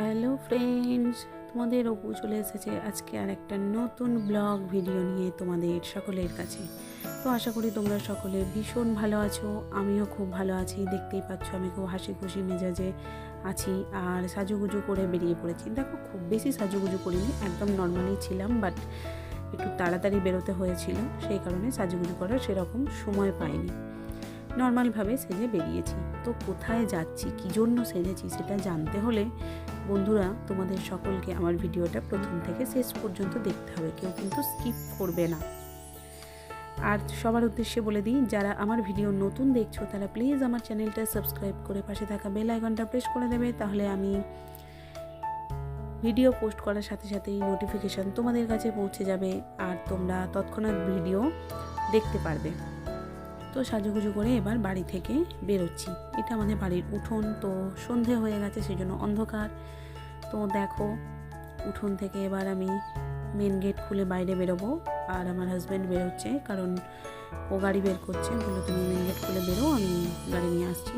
Hello friends তোমাদের অপু চলে এসেছে আজকে আর একটা নতুন ব্লগ ভিডিও নিয়ে তোমাদের সকলের কাছে। তো আশা করি তোমরা সকলে ভীষণ ভালো আছো, আমিও খুব ভালো আছি। দেখতেই পাচ্ছ আমি খুব হাসি খুশি মেজাজে আছি আর সাজুগুজু করে বেরিয়ে পড়েছি। দেখো, খুব বেশি সাজুগুজু করিনি, একদম নর্মালি ছিলাম বাট একটু তাড়াতাড়ি বেরোতে হয়েছিল, সেই কারণে সাজুগুজু করার সেরকম সময় পাইনি। নর্মালভাবে সেজে বেরিয়েছি। তো কোথায় যাচ্ছি, কী জন্য সেজেছি সেটা জানতে হলে বন্ধুরা, তোমাদের সকলকে আমার ভিডিওটা প্রথম থেকে শেষ পর্যন্ত দেখতে হবে, কেউ কিন্তু স্কিপ করবে না। আর সবার উদ্দেশ্যে বলে দিই, যারা আমার ভিডিও নতুন দেখছ, তারা প্লিজ আমার চ্যানেলটা সাবস্ক্রাইব করে পাশে থাকা বেল আইকনটা প্রেস করে দেবে, তাহলে আমি ভিডিও পোস্ট করার সাথে সাথেই নোটিফিকেশান তোমাদের কাছে পৌঁছে যাবে, আর তোমরা তৎক্ষণাৎ ভিডিও দেখতে পারবে। তো সাজুগুজু করে এবার বাড়ি থেকে বেরোচ্ছি। এটা আমাদের বাড়ির উঠোন, তো সন্ধে হয়ে গেছে সেই জন্য অন্ধকার। তো দেখো, উঠোন থেকে এবার আমি মেন গেট খুলে বাইরে বেরোবো, আর আমার হাজব্যান্ড বেরোচ্ছে, কারণ ও গাড়ি বের করছে, বলল তুমি মেন গেট খুলে বেরো, আমি গাড়ি নিয়ে আসছি।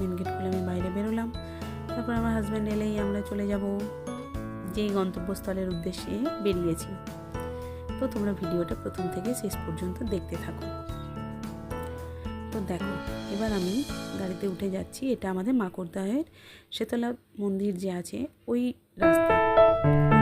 মেন গেট খুলে আমি বাইরে বেরোলাম। তারপর আমার হাজব্যান্ড এলেই আমরা চলে যাব, যেই গন্তব্যস্থলের উদ্দেশ্যে বেরিয়েছি। তো তোমরা ভিডিওটা প্রথম থেকে শেষ পর্যন্ত দেখতে থাকো। তো দেখো, এবার আমি গাড়িতে উঠে যাচ্ছি। এটা আমাদের মাকড়দাহের, শেতলা মন্দির যে আছে, ওই রাস্তা।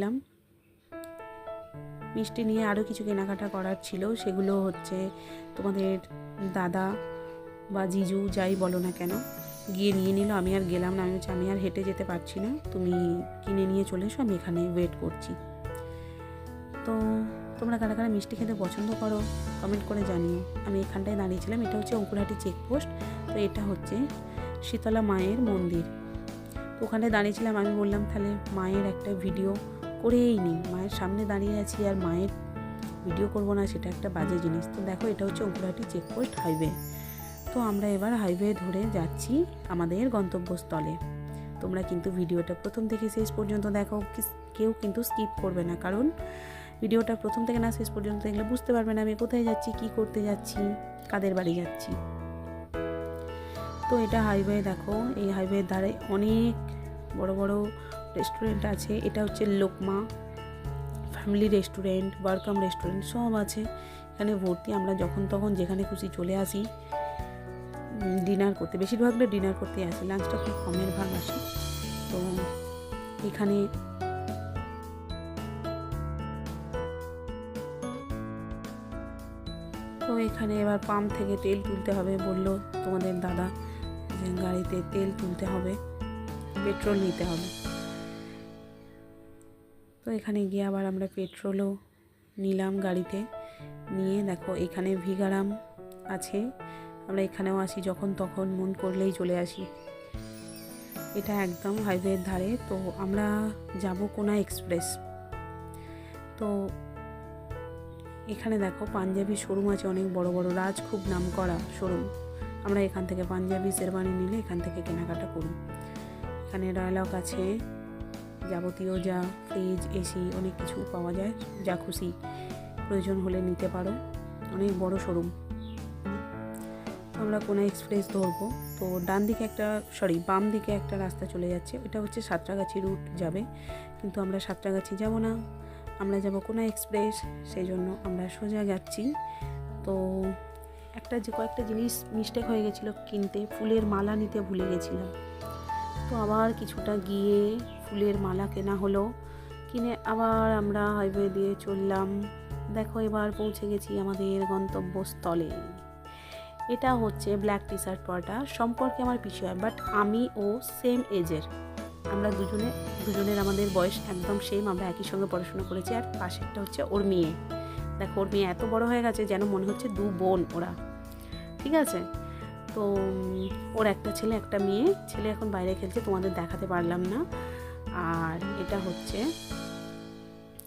নিলাম মিষ্টি নিয়ে আরও কিছু কেনাকাটা করার ছিল। সেগুলো হচ্ছে তোমাদের দাদা বা জিজু যাই বলো না কেন, গিয়ে নিয়ে নিল। আমি আর গেলাম না। আমি হচ্ছে আমি আর হেঁটে যেতে পারছি না। তুমি কিনে নিয়ে চলে এসো। আমি এখানে ওয়েট করছি। তো তোমরা কারা কারা মিষ্টি খেতে পছন্দ করো কমেন্ট করে জানিও। আমি এখানটায় দাঁড়িয়েছিলাম। এটা হচ্ছে অঙ্কুরহাটি চেকপোস্ট তো এটা হচ্ছে শীতলা মায়ের মন্দির। তো ওখানে দাঁড়িয়েছিলাম। আমি বললাম, তাহলে মায়ের একটা ভিডিও করেই নিই মায়ের সামনে দাঁড়িয়ে আছি আর মায়ের ভিডিও করব না, সেটা একটা বাজে জিনিস। তো দেখো, এটা হচ্ছে অঙ্কুরহাটি চেকপোস্ট হাইওয়ে তো আমরা এবার হাইওয়ে ধরে যাচ্ছি আমাদের গন্তব্যস্থলে। তোমরা কিন্তু ভিডিওটা প্রথম থেকে শেষ পর্যন্ত দেখো কেউ কিন্তু স্কিপ করবে না। কারণ ভিডিওটা প্রথম থেকে না শেষ পর্যন্ত দেখলে বুঝতে পারবে না আমি কোথায় যাচ্ছি, কি করতে যাচ্ছি, কাদের বাড়ি যাচ্ছি। তো এটা হাইওয়ে দেখো, এই হাইওয়ের ধারে অনেক বড় বড় রেস্টুরেন্ট আছে, এটা হচ্ছে লোকমা ফ্যামিলি রেস্টুরেন্ট ওয়ারকাম রেস্টুরেন্ট সব আছে। এখানে ভর্তি আমরা যখন তখন যেখানে খুশি চলে আসি। ডিনার করতে, বেশিরভাগ ডিনার করতে আসি লাঞ্চটা খুব কমের ভাগ আসে। তো এখানে তো এখানে এবার পাম্প থেকে তেল তুলতে হবে বলল তোমাদের দাদা গাড়িতে তেল তুলতে হবে পেট্রোল নিতে হবে। এখানে গিয়ে আবার আমরা পেট্রোলও নিলাম গাড়িতে। নিয়ে দেখো এখানে ভিগারাম আছে। আমরা এখানেও আসি যখন তখন মন করলেই চলে আসি। এটা একদম হাইওয়ের ধারে। তো আমরা যাব কোনা এক্সপ্রেস তো এখানে দেখো পাঞ্জাবি শোরুম আছে, অনেক বড় বড়। রাজ খুব নাম করা শোরুম আমরা এখান থেকে পাঞ্জাবি শেরবানি নিলে এখান থেকে কেনাকাটা করি। এখানে ডায়লগ আছে। যাবতীয় যা ফ্রিজ এসি অনেক কিছু পাওয়া যায়, যা খুশি। প্রয়োজন হলে নিতে পারো। অনেক বড় শোরুম আমরা কোনো এক্সপ্রেস ধরবো। তো ডান দিকে একটা সরি বাম দিকে একটা রাস্তা চলে যাচ্ছে। ওটা হচ্ছে সাঁতরাগাছি রুট যাবে। কিন্তু আমরা সাঁতরাগাছি যাব না। আমরা যাব কোনো এক্সপ্রেস সেই জন্য আমরা সোজা যাচ্ছি। তো একটা যে কয়েকটা জিনিস মিস্টেক হয়ে গেছিল কিনতে, ফুলের মালা নিতে ভুলে গেছিলাম। তো আবার কিছুটা গিয়ে ফুলের মালা কেনা হলো। কিনে আবার আমরা হাইওয়ে দিয়ে চললাম। দেখো এবার পৌঁছে গেছি আমাদের গন্তব্যস্থলে। এটা হচ্ছে ব্ল্যাক টি শার্ট পরাটা। সম্পর্কে আমার পিছু হয় বাট আমি ও সেম এজের আমরা দুজনে, দুজনের আমাদের বয়স একদম সেম আমরা একই সঙ্গে পড়াশোনা করেছি, আর পাশেরটা হচ্ছে ওর মেয়ে। দেখো, ওর মেয়ে এত বড় হয়ে গেছে যেন মনে হচ্ছে দু বোন ওরা। ঠিক আছে? তো ওর একটা ছেলে, একটা মেয়ে। ছেলে এখন বাইরে খেলছে, তোমাদের দেখাতে পারলাম না। আর এটা হচ্ছে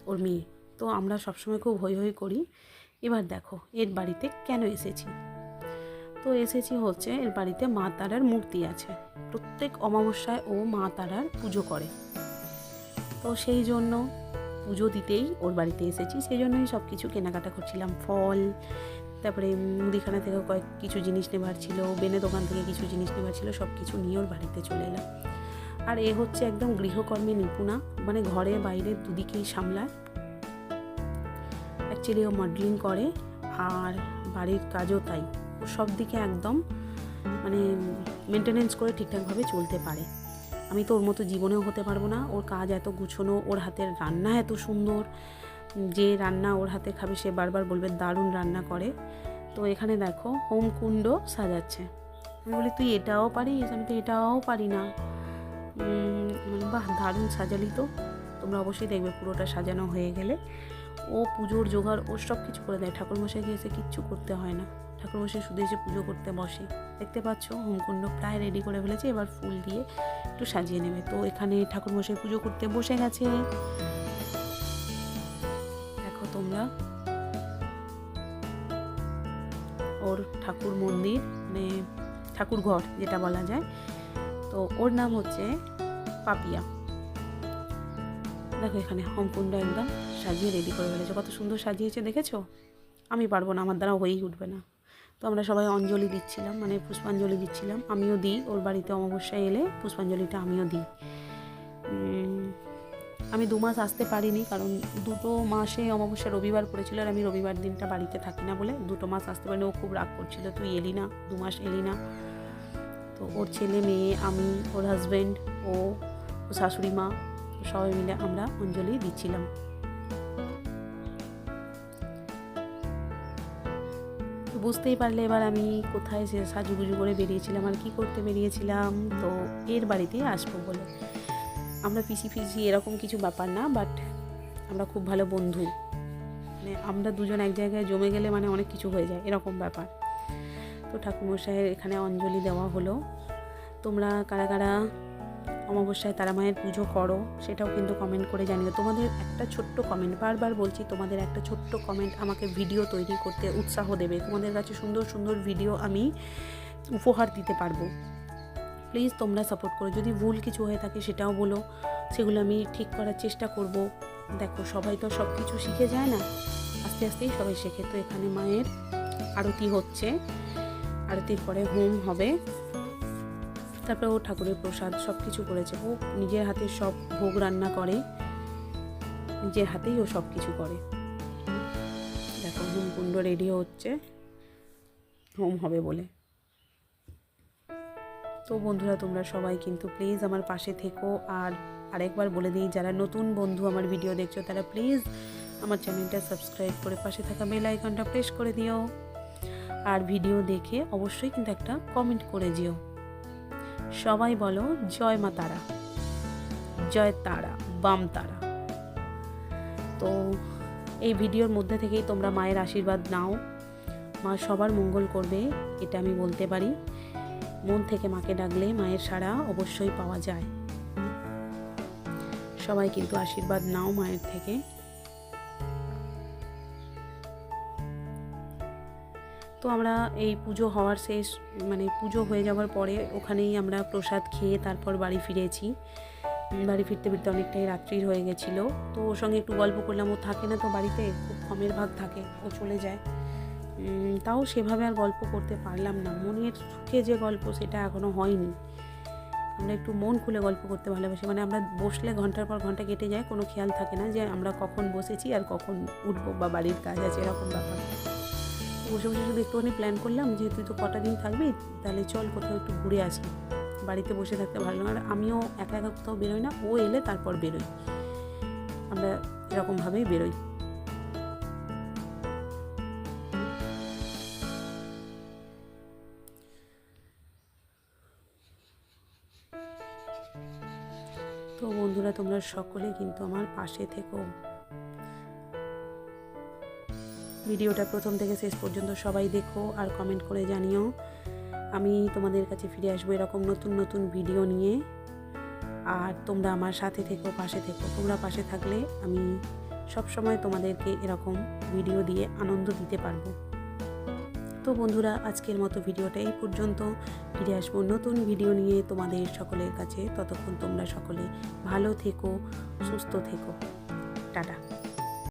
ওর মেয়ে। তো আমরা সবসময় খুব হই হই করি। এবার দেখো, এর বাড়িতে কেন এসেছি? তো এসেছি হচ্ছে এর বাড়িতে মা তারার মূর্তি আছে। প্রত্যেক অমাবস্যায় ও মা তারার পুজো করে। তো সেই জন্য পুজো দিতেই ওর বাড়িতে এসেছি। সেই জন্যই সব কিছু কেনাকাটা করছিলাম। ফল, তারপরে মুদিখানা থেকে কয়েক কিছু জিনিস নেবার ছিল, বেনে দোকান থেকে কিছু জিনিস নেবার ছিল সব কিছু নিয়ে ওর বাড়িতে চলে এলাম। আর এ হচ্ছে একদম গৃহকর্মে নিপুণা মানে ঘরে বাইরে দুদিকেই সামলায়। অ্যাকচুয়ালি ও মডেলিং করে, আর বাড়ির কাজও তাই। ও সব দিকে একদম মানে মেনটেনেন্স করে ঠিকঠাকভাবে চলতে পারে। আমি তো ওর মতো জীবনেও হতে পারব না। ওর কাজ এত গুছোনো, ওর হাতের রান্না এত সুন্দর। যে রান্না ওর হাতে খাবে, সে বারবার বলবে, দারুণ রান্না করে। তো এখানে দেখো, হোম কুণ্ড সাজাচ্ছে। আমি বলি, তুই এটাও পারিস? আমি তো এটাও পারি না। বাহ, দারুণ সাজালি তো। তোমরা অবশ্যই দেখবে পুরোটা সাজানো হয়ে গেলে। ও পুজোর জোগাড়, ও সব কিছু করে দেয়। ঠাকুরমশাইকে এসে কিচ্ছু করতে হয় না। ঠাকুরমশাই শুধু এসে পুজো করতে বসে। দেখতে পাচ্ছ, হোমকুণ্ড প্রায় রেডি করে ফেলেছে। এবার ফুল দিয়ে একটু সাজিয়ে নেবে। তো এখানে ঠাকুরমশাই পুজো করতে বসে গেছে। দেখো তোমরা। ওর ঠাকুর মন্দির মানে ঠাকুর ঘর যেটা বলা যায়। তো ওর নাম হচ্ছে পাপিয়া। দেখো এখানে হোমকুণ্ড একদম সাজিয়ে রেডি করে ফেলেছে। কত সুন্দর সাজিয়েছে, দেখেছ? আমি পারব না, আমার দ্বারা হয়েই উঠবে না। তো আমরা সবাই অঞ্জলি দিচ্ছিলাম মানে পুষ্পাঞ্জলি দিচ্ছিলাম। আমিও দিই, ওর বাড়িতে অমাবস্যায় এলে পুষ্পাঞ্জলিটা আমিও দিই। আমি দু মাস আসতে পারিনি, কারণ দুটো মাসে অমাবস্যা রবিবার পড়েছিল আর আমি রবিবার দিনটা বাড়িতে থাকি না বলে দুটো মাস আসতে পারিনি। ও খুব রাগ করছিল, তুই এলি না, দু মাস এলি না। তো ওর ছেলে মেয়ে, আমি, ওর হাজব্যান্ড ও শাশুড়ি মা সবাই মিলে আমরা অঞ্জলি দিচ্ছিলাম। বুঝতেই পারলে এবার আমি কোথায় সে সাজুগুজু করে বেরিয়েছিলাম আর কি করতে বেরিয়েছিলাম, তো এর বাড়িতেই আসব বলে। আমরা পিসি পিসি এরকম কিছু ব্যাপার না বাট আমরা খুব ভালো বন্ধু। মানে আমরা দুজন এক জায়গায় জমে গেলে মানে অনেক কিছু হয়ে যায়, এরকম ব্যাপার। তো ঠাকুরমশাইয়ের এখানে অঞ্জলি দেওয়া হলো। তোমরা কারা কারা অমাবস্যায় তারা মায়ের পুজো করো, সেটাও কিন্তু কমেন্ট করে জানিও। তোমাদের একটা ছোট্ট কমেন্ট বারবার বলছি, তোমাদের একটা ছোট্ট কমেন্ট আমাকে ভিডিও তৈরি করতে উৎসাহ দেবে। তোমাদের কাছে সুন্দর সুন্দর ভিডিও আমি উপহার দিতে পারব। প্লিজ তোমরা সাপোর্ট করো। যদি ভুল কিছু হয়ে থাকে সেটাও বলো। সেগুলো আমি ঠিক করার চেষ্টা করব। দেখো, সবাই তো সব কিছু শিখে যায় না? আস্তে, আস্তেই সবাই শেখে। তো এখানে মায়ের আরতি হচ্ছে। আরতির পরে হোম হবে। তারপরে ও ঠাকুরের প্রসাদ সব কিছু করেছে। ও নিজের হাতে সব ভোগ রান্না করে। নিজের হাতেই ও সব কিছু করে। দেখো, হোম কুণ্ড রেডি হচ্ছে। হোম হবে বলে। তো বন্ধুরা, তোমরা সবাই কিন্তু প্লিজ আমার পাশে থেকো। আর আরেকবার বলে দিই, যারা নতুন বন্ধু আমার ভিডিও দেখছ, তারা প্লিজ আমার চ্যানেলটা সাবস্ক্রাইব করে পাশে থাকা বেল আইকনটা প্রেস করে দিও। আর ভিডিও দেখে অবশ্যই কিন্তু একটা কমেন্ট করে যেও। সবাই বলো, জয় মা তারা। জয় তারা, বাম তারা। তো এই ভিডিওর মধ্যে থেকেই তোমরা মায়ের আশীর্বাদ নাও। মা সবার মঙ্গল করবে, এটা আমি বলতে পারি। মন থেকে মাকে ডাকলে মায়ের সাড়া অবশ্যই পাওয়া যায়। সবাই কিন্তু আশীর্বাদ নাও মায়ের থেকে। তো আমরা এই পুজো হওয়ার শেষ মানে পুজো হয়ে যাওয়ার পরে ওখানেই আমরা প্রসাদ খেয়ে তারপর বাড়ি ফিরেছি। বাড়ি ফিরতে ফিরতে অনেকটাই রাত্রির হয়ে গেছিল। তো ওর সঙ্গে একটু গল্প করলাম, ও থাকে না তো বাড়িতে, খুব কমের ভাগ থাকে, ও চলে যায়। তাও সেভাবে আর গল্প করতে পারলাম না। মনের সুখে যে গল্প সেটা এখনও হয়নি। আমরা একটু মন খুলে গল্প করতে ভালোবাসি। মানে আমরা বসলে ঘণ্টার পর ঘণ্টা কেটে যায়, কোনো খেয়াল থাকে না যে আমরা কখন বসেছি আর কখন উঠবো বা বাড়ির কাজ আছে, এরকম ব্যাপার। বসে বসে শুধু একটুখানি প্ল্যান করলাম যে তুই তো কটা দিন থাকবি, তাহলে চল কোথাও একটু ঘুরে আসি। বাড়িতে বসে থাকতে ভালো লাগে আর আমিও একা একা কোথাও বেরোই না, ও এলে তারপর বেরোই। আমরা এরকমভাবেই বেরোই। তো বন্ধুরা, তোমরা সকলে কিন্তু আমার পাশে থেকো। ভিডিওটা প্রথম থেকে শেষ পর্যন্ত সবাই দেখো আর কমেন্ট করে জানিও। আমি তোমাদের কাছে ফিরে আসব এরকম নতুন নতুন ভিডিও নিয়ে। আর তোমরা আমার সাথে থেকো, পাশে থেকো। তোমরা পাশে থাকলে আমি সব সময় তোমাদেরকে এরকম ভিডিও দিয়ে আনন্দ দিতে পারব। তো বন্ধুরা, আজকের মতো ভিডিওটা এই পর্যন্ত। ফিরে আসব নতুন ভিডিও নিয়ে তোমাদের সকলের কাছে। ততক্ষণ তোমরা সকলে ভালো থেকো, সুস্থ থেকো। টাটা।